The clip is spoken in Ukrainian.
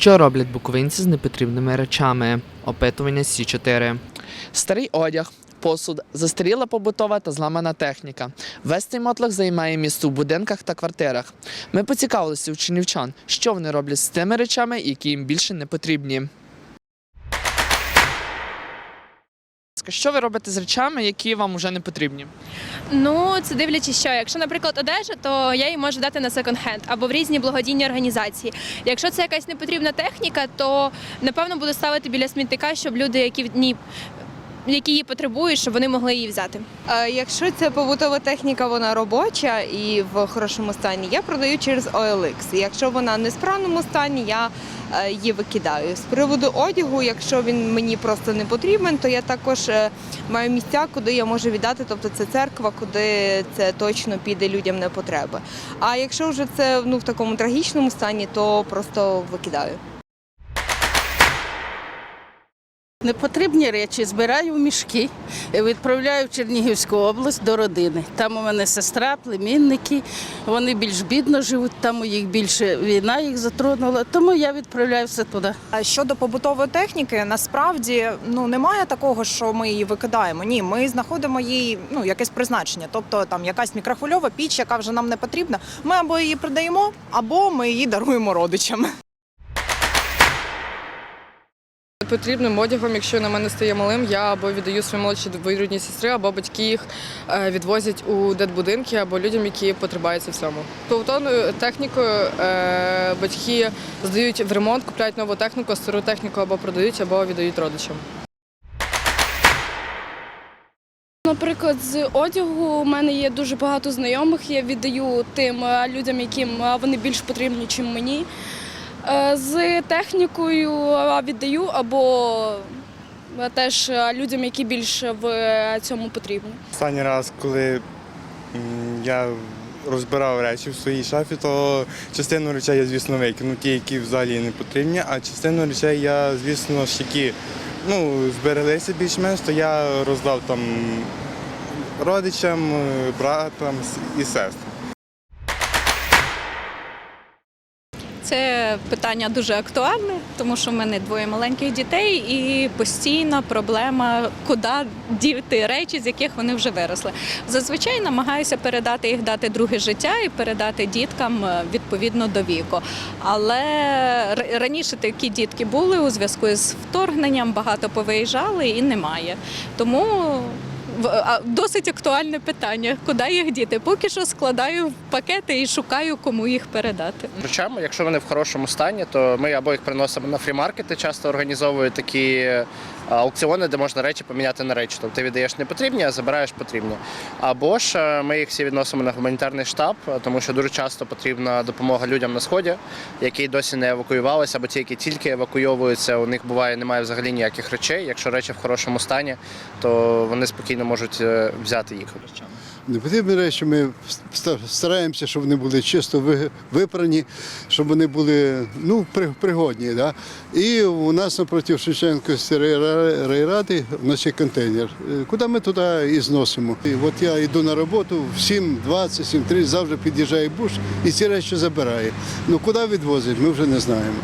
Що роблять буковинці з непотрібними речами? Опитування Сі 4 Старий одяг, посуд, застаріла побутова та зламана техніка. Весь цей мотлах займає місце у будинках та квартирах. Ми поцікавилися у чинівчан, що вони роблять з тими речами, які їм більше не потрібні. Що ви робите з речами, які вам вже не потрібні? Ну, це дивлячись, що якщо, наприклад, одежа, то я її можу дати на секонд-хенд або в різні благодійні організації. Якщо це якась непотрібна техніка, то напевно буду ставити біля смітника, щоб люди, які в ній які її потребують, щоб вони могли її взяти. Якщо це побутова техніка, вона робоча і в хорошому стані, я продаю через OLX. Якщо вона не в справному стані, я е, її викидаю. З приводу одягу, якщо він мені просто не потрібен, то я також е, маю місця, куди я можу віддати. Тобто це церква, куди це точно піде людям на потреби. А якщо вже це ну в такому трагічному стані, то просто викидаю. Непотрібні речі збираю в мішки, відправляю в Чернігівську область до родини. Там у мене сестра, племінники. Вони більш бідно живуть, там у їх більше війна їх затронула, тому я відправляю все туди. А Щодо побутової техніки, насправді ну немає такого, що ми її викидаємо. Ні, ми знаходимо їй ну якесь призначення. Тобто там якась мікрохвильова піч, яка вже нам не потрібна. Ми або її продаємо, або ми її даруємо родичам. Потрібним одягом, якщо на мене стає малим, я або віддаю своїй молодшій двоюрідній сестри, або батьки їх е, відвозять у дитбудинки, або людям, які потребуються в цьому. Побутовною технікою е, батьки здають в ремонт, купляють нову техніку, стару техніку або продають, або віддають родичам. Наприклад, з одягу у мене є дуже багато знайомих. Я віддаю тим е, людям, яким вони більш потрібні, ніж мені. Е, З технікою віддаю або е, теж е, людям, які більш в цьому потрібні. Останній раз, коли я розбирав речі в своїй шафі, то частину речей я, звісно, викинув, ті, які взагалі не потрібні, а частину речей я, звісно, ж які ну, збереглися більш-менш, то я роздав там родичам, братам і сестрам. Це питання дуже актуальне, тому що в мене двоє маленьких дітей, і постійна проблема, куди діти речі, з яких вони вже виросли. Зазвичай намагаюся передати їх, дати друге життя і передати діткам е, відповідно до віку. Але раніше такі дітки були у зв'язку з вторгненням, багато повиїжджали і немає. Тому. Досить актуальне питання, куди їх діти. Поки що складаю в пакети і шукаю, кому їх передати. речами. Якщо вони в хорошому стані, то ми або їх приносимо на фрімаркети, часто організовують такі аукціони, де можна речі поміняти на речі. Тобто ти віддаєш не потрібні, а забираєш потрібні. Або ж е, ми їх всі відносимо на гуманітарний штаб, е, тому що дуже часто потрібна допомога людям на сході, які досі не евакуювалися, або ті, які тільки евакуйовуються, у них буває немає взагалі ніяких речей. Якщо речі в хорошому стані, то вони спокійно можуть е, взяти їх. Непотрібні речі ми стараємося, щоб вони були чисто випрані, щоб вони були ну, при- пригодні. Да? І у нас напроти Шевченківської райра- райради у нас є контейнер, е, куди ми туди і зносимо. І от я йду на роботу в 7.20, 7.30, завжди під'їжджає буш і ці речі забирає. Ну куди відвозять, ми вже не знаємо.